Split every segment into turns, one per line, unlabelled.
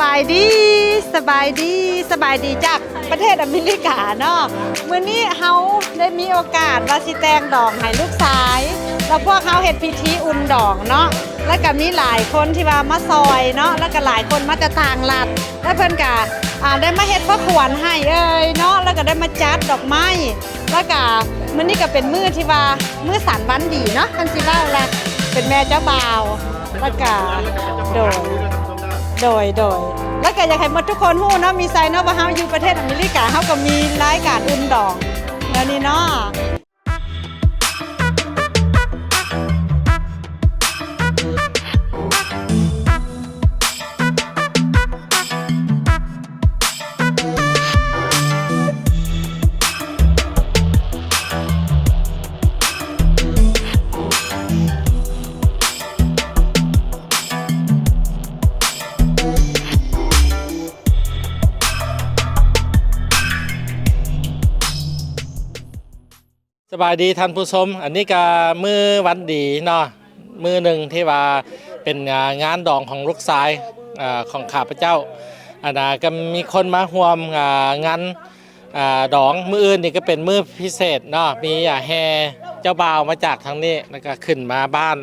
บายดีสบายดีสบายดีจากประเทศอเมริกาเนาะมื้อนี้เฮาได้มีโอกาสว่าสิแต่งดอกให้ลูกชาย แล้วพวกเขาเฮ็ดพิธีอุ่นดอกเนาะแล้วก็มีหลายคนที่ว่ามาซอยเนาะแล้วก็หลายคนมาจากต่างรัฐแล้วเพิ่นก็อ่าได้มาเฮ็ดพระขวัญให้เอ้ยเนาะแล้วก็ได้มาจัดดอกไม้แล้วก็มื้อนี้ก็เป็นมื้อที่ว่ามื้อสันวันดีเนาะคันสิเว้าละเป็นแม่เจ้าบ่าวแล้วก็โดย โดยโดย แล้วก็อยากให้หมดทุกคนฮู้เนาะมีไซเนาะว่าเฮาอยู่ประเทศอเมริกาเฮาก็มีรายการอุ่นดองแล้วนี่เนาะ
บายดีท่านผู้ชม อันนี้ก็มือวันดีเนาะมือหนึ่งที่ว่าเป็นงานดองของลูกชายอของข้าพเจ้าอันน่ะก็มีคนมาร่วมงานอดองมืออื่นนี่ก็เป็นมือพิเศษเนาะมีอ่าแห่เจ้าบ่าวมาจากทางนี้แล้วก็ขึ้นมาบ้าน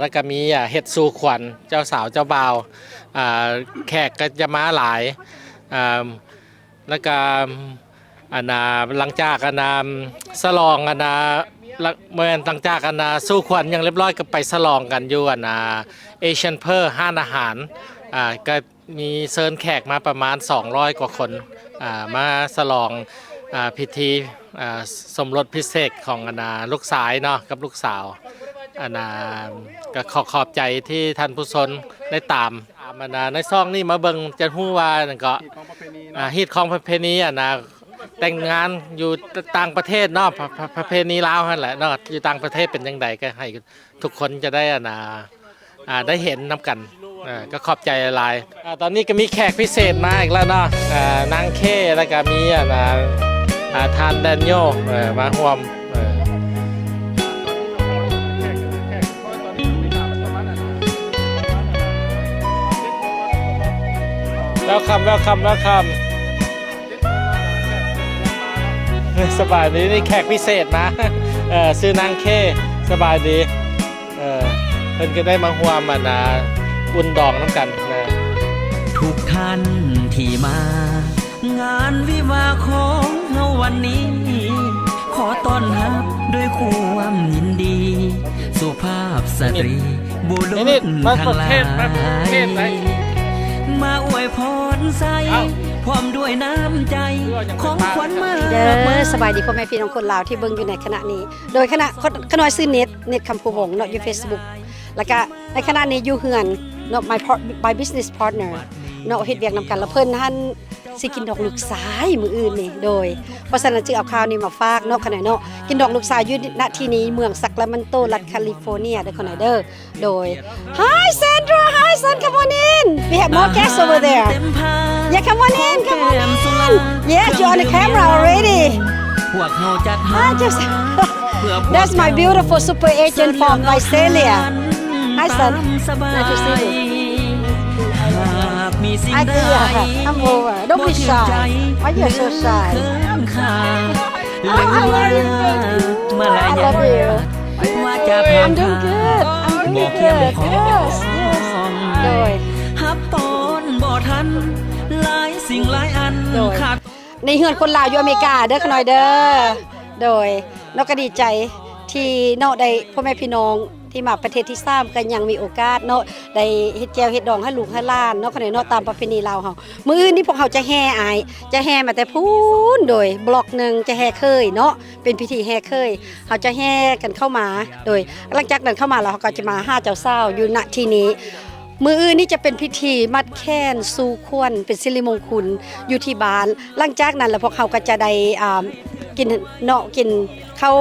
แล้วก็มีเฮ็ดสู่ขวัญเจ้าสาวเจ้าบ่าวแขกก็จะมาหลายแล้วก็ อันนาหลังจากอันนาสลองอันนาเมื่อหลังจากอันนาสู้ขวัญยังเรียบร้อยก็ไปสลองกันอยู่อันนาเอเชียนเพอร์ห้านอาหารอ่าก็มีเซิร์นแขกมาประมาณ 200 กว่าคนอ่ามาสลองอ่าพิธีอ่าสมรสพิเศษของอันนาลูกสายเนาะกับลูกสาวอันนาก็ขอขอบใจที่ท่านผู้ชนได้ตามอันนาในซ่องนี่มาเบิ่งจะฮู้ว่านั่นก็อาฮีตของประเพณีอะนะ แต่งงานอยู่ต่างประเทศเนาะประประประเพณีลาวนั่นแหละเนาะอยู่ต่างประเทศเป็นยังไงก็ให้ทุกคนจะได้อะนะอ่าได้เห็นน้ำกันอ่าก็ขอบใจหลายอ่าตอนนี้ก็มีแขกพิเศษมาอีกแล้วเนาะอ่านางเคแล้วก็มีอะนะอ่าทานแดนโยเออมาร่วมเออ welcome welcome welcome สบายดีนี่แขกพิเศษนะเออซื้อนางเคสบายดีเออเพิ่นก็ได้มาห่วมมันนะอุ่นดองน้ำกันนะ
ทุกท่านที่มา งานวิวาห์ของเฮาวันนี้ ขอต้อนรับด้วยความยินดี สุภาพสตรี บุรุ
นี่
ษ
นี่มา
ทั้
ป
ง
ระ
หลา
เทศมาประเทศไหน
ยมาอวยพรใส่
เอ้า
พร้อมด้วยน้ำใจ ของขวัญมา
เด้อสบายดีพ่อแม่พี่น้องคนลาวที่เบิ่งอยู่ในขณะนี้ โดยคณะขน้อยซื้อเน็ตเน็ตคำภูวงเนาะอยู่ Facebook แล้วก็ในขณะนี้อยู่เฮือนเนาะ my my business partner เนาะเฮ็ดเวียกนำกันแล้วเพิ่นท่าน สิกินดอกลูกสายมืออื่นนี่โดย เพราะฉะนั้นจึงเอาข่าวนี้มาฝากเนาะขณะเนาะกินดอกลูกสายอยู่ณที่นี้เมืองซักลามันโตรัฐแคลิฟอร์เนียเด้อคนไนเด้อโดย Hi Sandra Hi San come on in we have more guests over there Yeah come on in come on in Yes you're on the camera already
พวกเฮาจัดหา
I just
เพื่อพวก
That's my beautiful super agent from Australia Hi son Nice to see you
สิ่ง
I
ใด
do yeah I'm over Don't be shy Why you so shy
เขินข่าง
Oh, I love you, baby.
มาร
I
ยา
love you
ว่าจะผ่าน
I'm doing good I'm
บอ
doing
กเข้ม
good
ขอ
Yes yes โดย
ฮับตอนบ่ทันหลายสิ่งหลายอัน
โดย
ขาด
ในเฮือนคนลาวอยู่อเมริกาเด้อขน่อยเด้อ โดยนกก็ดีใจที่เนาะได้พ่อแม่พี่น้อง ที่มาประเทศที่ซ้ำกันยังมีโอกาสเนาะได้เฮ็ดแจวเฮ็ดดองให้ลูกให้หล้านเนาะขณะเนาะตามประเพณีลาวเฮามื้ออื่นนี่พวกเฮาจะแห่อาย จะแห่มาแต่พูนโดยบล็อกหนึงจะแห่เคยเนาะเป็นพิธีแห่เคยเฮาจะแห่กันเข้ามา โดยหลังจากนั้นเข้ามาแล้วเฮาก็จะมาห้าเจ้าเศร้าอยู่ณที่นี้มืออื่นนี่จะเป็นพิธีมัดแค้นสู่ควรเป็นสิริมงคลอยู่ที่บ้านหลังจากนั้นแล้วพวกเขาก็จะได้อ่ากินเนาะกินข้าว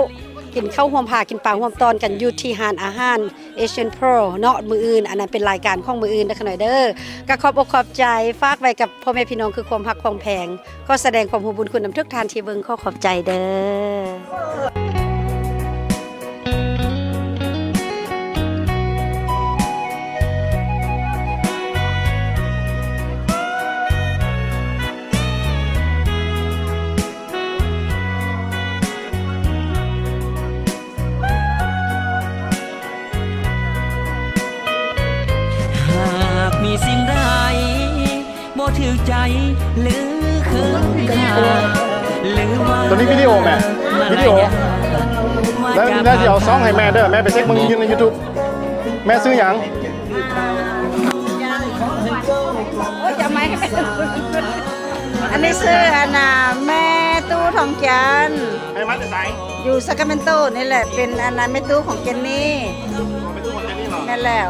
กินข้าวห่วมผากินปลาห่วมตอนกันอยู่ที่หานอาหารเอเชียนโปรเนาะมืออื่น อันนั้นเป็นรายการของมืออื่นนะขน่อยเด้อก็ขอบอกขอบใจฝากไว้กับพ่อแม่พี่น้องคือความฮักความแพงก็แสดงความหูบุญคุณน้ำทุกทานที่เบิงขอขอบใจเด้อ
ใจหรือคืนค่าหรือว่า
ตัวนี้วิดีโอแม่วิดีโอ แล้วแล้วสิเอาซองให้แม่เด้อแม่ไปเช็คมึงอยู่ใน YouTube แม่ซื้อหยัง
โอ้ยจะไม่อันนี้ซื้ออันน่ะแม่ตู้ทองจันทร์
ให้มันจะใส่
อยู่ซักราเมนโตนี่แหละเป็นอันนั้นแม่ตู้ของเจนนี่
เอาไปตู้ของเจนนี่เหรอ
แม่นแล้ว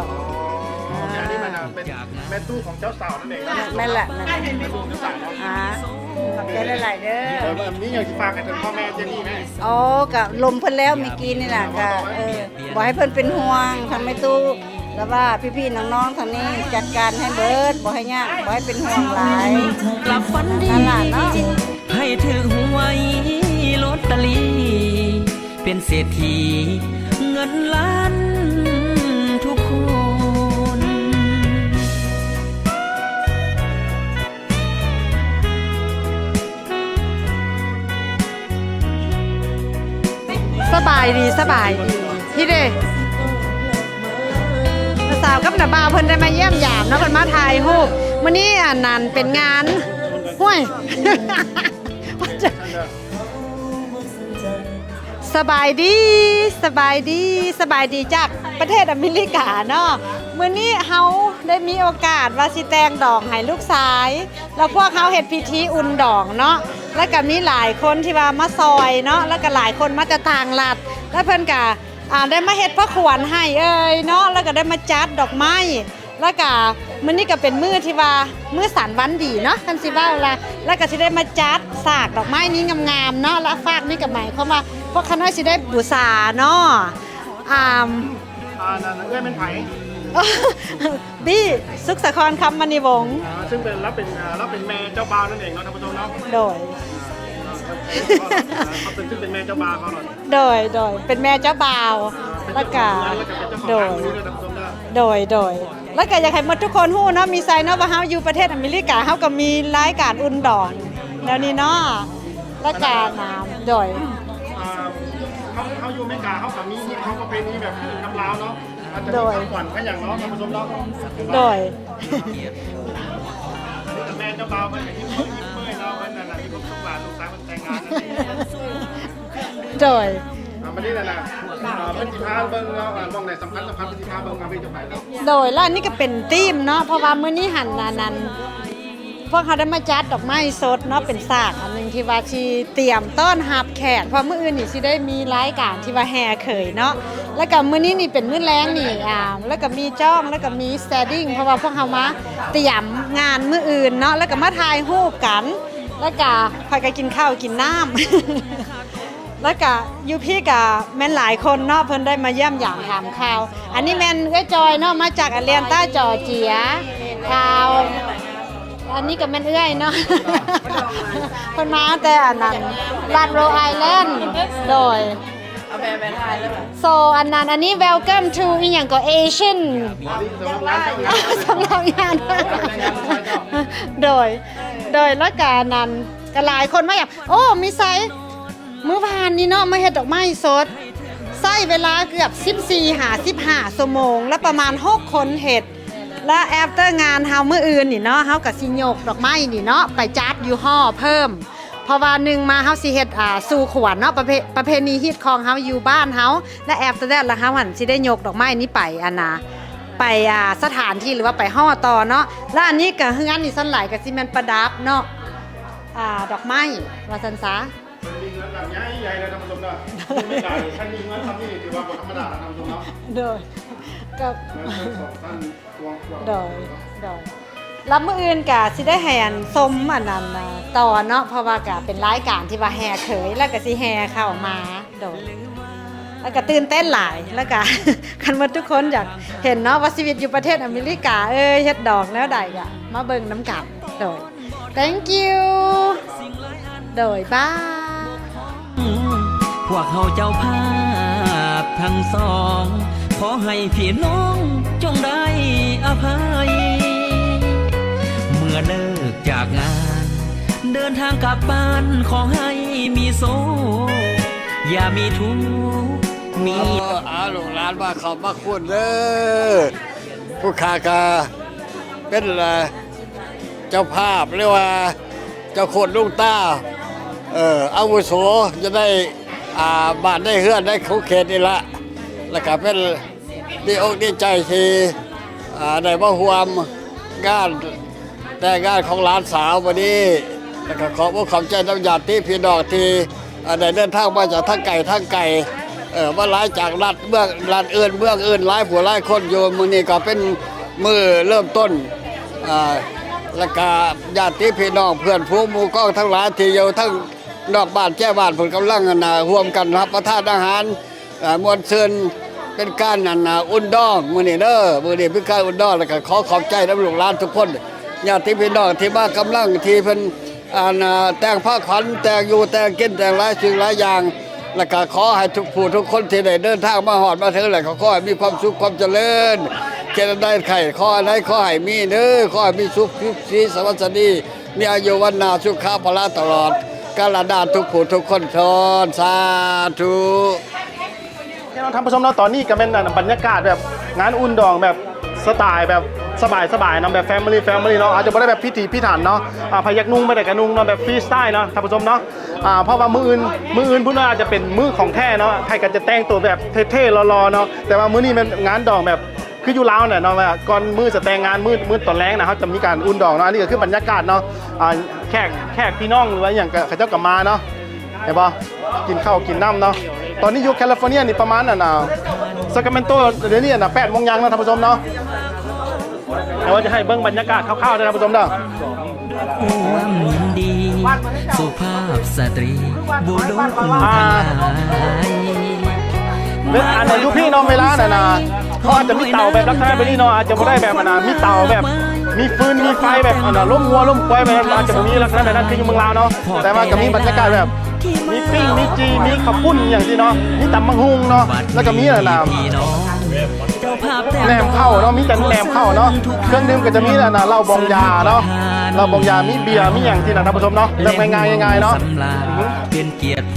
อันนี้มันเป็นแม่ตู้ของเจ้าสาวนั่นเองนะ
แม่นแหละแม่นแหละ
แม่ตู้ของเจ้าสาวเนาะ
อ่าขอบใจหลายๆเด้
เอ
อ
ออันนี้อยากสิฝากให้ถึงพ่อแม่เจนนี่แม่
อ๋อกับลมเพิ่นแล้วเมื่อกี้นี่แหละก็เออบอกให้เพิ่นเป็นห่วงทางแม่ตู้แล้วว่าพี่ๆน้องๆทางนี้จัดการให้เบิดบ่ให้ยากบ่ให้เป็นห่วงหลาย
กลับฝันดี
นั่นล่ะเนาะ
ให้ถือหวยลอตเตอรี่เป็นเศรษฐีเงินล้าน
บายดีสบายดีพี่เด้สาวกับหน้าบ่าวเพิ่นได้มาเยี่ยมยามเนาะเพิ่นมาถ่ายรูปมื้อนี้อันนั้นเป็นงานห้วยสบายดีสบายดีสบายดีจากประเทศอเมริกาเนาะมื้อนี้เฮาได้มีโอกาสว่าสิแต่งดอกให้ลูกชาย แล้วพวกเขาเฮ็ดพิธีอุ่นดอกเนาะ แล้วก็มีหลายคนที่ว่ามาซอยเนาะแล้วก็หลายคนมาจะทางลัด แล้วเพิ่นก็อ่าได้มาเฮ็ดพระขวัญให้เอ้ยเนาะแล้วก็ได้มาจัดดอกไม้แล้วก็มื้อนี้ก็เป็นมื้อที่ว่ามื้อสันวันดีเนาะท่านสิว่าละแล้วก็สิได้มาจัดสากดอกไม้นี้งามๆเนาะแล้วฝากนี่ก็หมายความว่าพวกข้าน้อยสิได้บูชาเนาะอ่า
อ่านั่นเอ้ยเป็นไผ
บี้สุขสาครคำมณีวงศ์
อ่าซึ่งเป็นรับเป็นอ่ารับเป็นแม่เจ้าบ่าวนั่นเองเนาะท่านผู้ชมเนาะ
โดย
เขาเป็นซึ่งเป็นแม่เจ้าบ่าวเขาหน่อย
โดยโดยเป็นแม่เจ้าบ่าวแล้วก็
แล้วก็เป็นเจ้าของ
โด
ร้าน
ย
นี้ด้วยท่านผู้ชมเนาะ
โดยโดย แล้วก็อยากให้หมดทุกคนฮู้เนาะมีไซเนาะว่าเฮาอยู่ประเทศอเมริกาเฮาก็มีรายการอุ่นดอนแล้วนี้เนาะรายการน้ำโดย
อ่าเขาเขาอยู่อเมริกาเขากับมีเขาประเพณีแบบน้ำลาวเนาะอาจจะ
โด
มี
ย
ความขวัญพระอย่างเนาะท่านผู้ชมเนาะ
โดย
แม่เจ้าบ่าวมันก็ยิ้มเมื่อยยิ้มเมื่อยเนาะมันนั่นน่ะมีความสุขหลานลูกสาวมันแต่งงานนั่นเอง
โดย
อ่ามันนี่แหละนะอ่าเป็นสิพาเบิ่งเราอ่ามองในสำคัญสำคัญเป็นสิพาเบิ่งมาเป็นเจ้าไปแล้ว
โดยแล้วอันนี้ก็เป็นธีมเนาะเพราะว่ามื้อนี้หันนานั้น พวกเขาได้มาจัดดอกไม้สดเนาะเป็นสากอันหนึงที่ว่าที่เตรียมต้อนรับแขกเพราะมื้ออื่นนี่สิได้มีรายการที่ว่าแห่เขยเนาะแล้วก็มื้อนี้นี่เป็นมื้อแรงนี่อ่าแล้วก็มีจ้องแล้วก็มีสเตดดิ้งเพราะว่าพวกเขามาเตรียมงานมื้ออื่นเนาะแล้วก็มาถ่ายรูปกัน แล้วก็พากันกินข้าวกินน้ำ แล้วก็ยูพี่กับแม่นหลายคนเนาะเพิ่นได้มาเยี่ยมยามถามข่าว อันนี้แม่นเอ้ยจอยเนาะมาจากแอตแลนตาจอร์เจียข่าว อันนี้ก็แม่นเอ้ยเนาะเพิ่นมาแต่อันนั้นรัฐโรไอแลนด์โดยโซอันนั้นอันนี้ welcome to อีหยังก็ Asian สำหรับงานโดย โดยแล้วกานั้นก็หลายคนมาอยากโอ้มีไซส์มื้อวานนี้เนาะมาเฮ็ดดอกไม้สดใช้เวลาเกือบ 14หา15ชั่วโมง แล้วประมาณ 6 คนเฮ็ด และแอฟเตอร์งานเฮาเมื้ออื่นนี่เนาะเฮาก็สิยกดอกไม้นี่เนาะไปจัดอยู่ห่อเพิ่ม เพราะว่าหนึ่งมาเฮาสิเฮ็ดอ่าสู่ขวัญเนาะประเพประเพณีฮิตของเฮาอยู่บ้านเฮาและแอฟเตอร์แล้วเฮาหันสิได้ยกดอกไม้นี้ไปอันนะไปอ่าสถานที่หรือว่าไปห่อต่อเนาะแล้วอันนี้ก็เฮือนนี่สั่นหลายก็สิแม่นประดับเนาะอ่าดอกไม้ว่าซั่นซะ
มีเงินแบบใหญ่ใหญ่เลยท่านผู้ชมเนาะไม่ได้ท่านมีเงินทำนี่ถือว่าธรรมดาท่านผู้ชมเนาะ
โดย ก็
เงินสองท่านทวงทวง
โดยโดยรับมื้ออื่นก็สิได้แห่อันสมอันนั้นน่ะต่อเนาะเพราะว่าก็เป็นรายการที่ว่าแห่เขยแล้วก็สิแห่เข้ามาโดยแล้วก็ตื่นเต้นหลายแล้วก็คันหมดทุกคนอยากเห็นเนาะว่าชีวิตอยู่ประเทศอเมริกาเอ้ยเฮ็ดดอกแล้วใดก็มาเบิ่งน้ำกันโดย thank you โดยบาย
พวกเขาเจ้าภาพทั้งสอง ขอให้พี่น้องจงได้อภัย เมื่อเลิกจากงาน เดินทางกลับบ้านขอให้มีโซ อย่ามีทุกข์มี
ออาหลงร้านมาขอบมาคุณเด้อผู้คากาเป็นอะไรเจ้าภาพเรียกว่า เจ้าโคนลุงต้า เอออาวุโสจะได้อ่าบ้านได้เฮือนได้เขาเขตนี่ละ แล้วก็เป็นดีอกดีใจที่ได้มาห่วมงานแต่งานของหลานสาววันนี้แล้วก็ขอบอกขอบใจน้ำญาติพี่น้องที่ได้เดินทางมาจากทั้งไก่ทั้งไก่เออมาหลายจากรัฐเมืองรัฐอื่นเมืองอื่นหลายผัวหลายคนอยู่มือนี้ก็เป็นมือเริ่มต้นอ่าแล้วก็ญาติพี่น้องเพื่อนผู้มูก้องทั้งหลายที่อยู่ทั้งนอกบ้านแจ้บ้านผลกำลังกันนะร่วมกันรับประทานอาหารมวลเชิญ เป็นการนันนะอุ่นดองมือนี้เด้อมือนี้เป็นการอุ่นดองแล้วก็ขอขอบใจน้ำหลูกหลานทุกคนญาติพี่น้องที่มากำลังที่เพิ่นอ่านแต่งผ้าขวัญแต่งอยู่แต่งกินแต่งหลายสิ่งหลายอย่างแล้วก็ขอให้ทุกผู้ทุกคนที่ได้เดินทางมาหอดมาถึงแหละขอให้มีความสุขความเจริญเจริญได้ไข่ขอให้ขอให้มีเด้อขอให้มีสุขทุกสีสวัสดีมีอายุวันนาสุขภาพละตลอดกาลดาทุกผู้ทุกคนทอนสาธุ
พี่น้องท่านผู้ชมเนาะตอนนี้ก็เป็นบรรยากาศแบบงานอุ่นดองแบบสไตล์แบบสบายสบายนะแบบแฟมิลี่แฟมิลี่เนาะอาจจะไม่ได้แบบพิถีพิถันเนาะอ่าพยักนุ่งไม่ได้กระนุ่งเนาะแบบฟรีสไตล์เนาะท่านผู้ชมเนาะอ่าเพราะว่ามืออื่นมืออื่นพุ่นว่าอาจจะเป็นมือของแท้เนาะใครก็จะแต่งตัวแบบเท่ๆรอๆเนาะแต่ว่ามือนี้เป็นงานดองแบบคืออยู่ลาวเนี่ยเนาะว่าก่อนมือจะแต่งงานมือมือตอนแรงนะเขาจะมีการอุ่นดองเนาะอันนี้ก็คือบรรยากาศเนาะอ่าแขกแขกพี่น้องหรือว่าอย่างกับเขเจ้ากับมาเนาะเห็นปะกินข้าวกินน้ำเนาะ ตอนนี้อยู่แคลิฟอร์เนียนี่ประมาณน่ะนะซากราเมนโตเดี๋ยวนี้น่ะแปดโมงยังนะท่านผู้ชมเนาะแต่ว่าจะให้เบิ้งบรรยากาศคร่าวๆด้วยท่านผู้ชมเด้อ
ความยินดีสุภาพสตรีบุรุษทั้งหลาย
เวลาอันอายุพี่เน้องเวลาน่ะนะเขาอาจจะมีเตาแบบลักษณะแบบนี้เนาะอาจจะไม่ได้แบบอันนะมีเตาแบบมีฟืนมีไฟแบบอันนะล้มวัวล้มควายแบบอาจจะบ่มีลักษณะแบบนั้นคืออยู่เมืองลาวเนาะแต่ว่าก็มีบรรยากาศแบบ มีปิ้ง มีจี มีข้าวปุ้นอย่างที่เนาะ มีตำบังฮุงเนาะ แล้วก็มีอะไรนะ
พี่น้องเจ้าภาพแต่ง
แหนมเข้าเนาะ มีแต่แหนมเข้าเนาะ เครื่องดื่มก็จะมีแต่นะเหล้าบองยาเนาะเหล้าบองยา มีเบียร์ มีอย่างที่นะท่านผู้ชมเนาะเริ่มง่ายๆง่ายๆเนาะ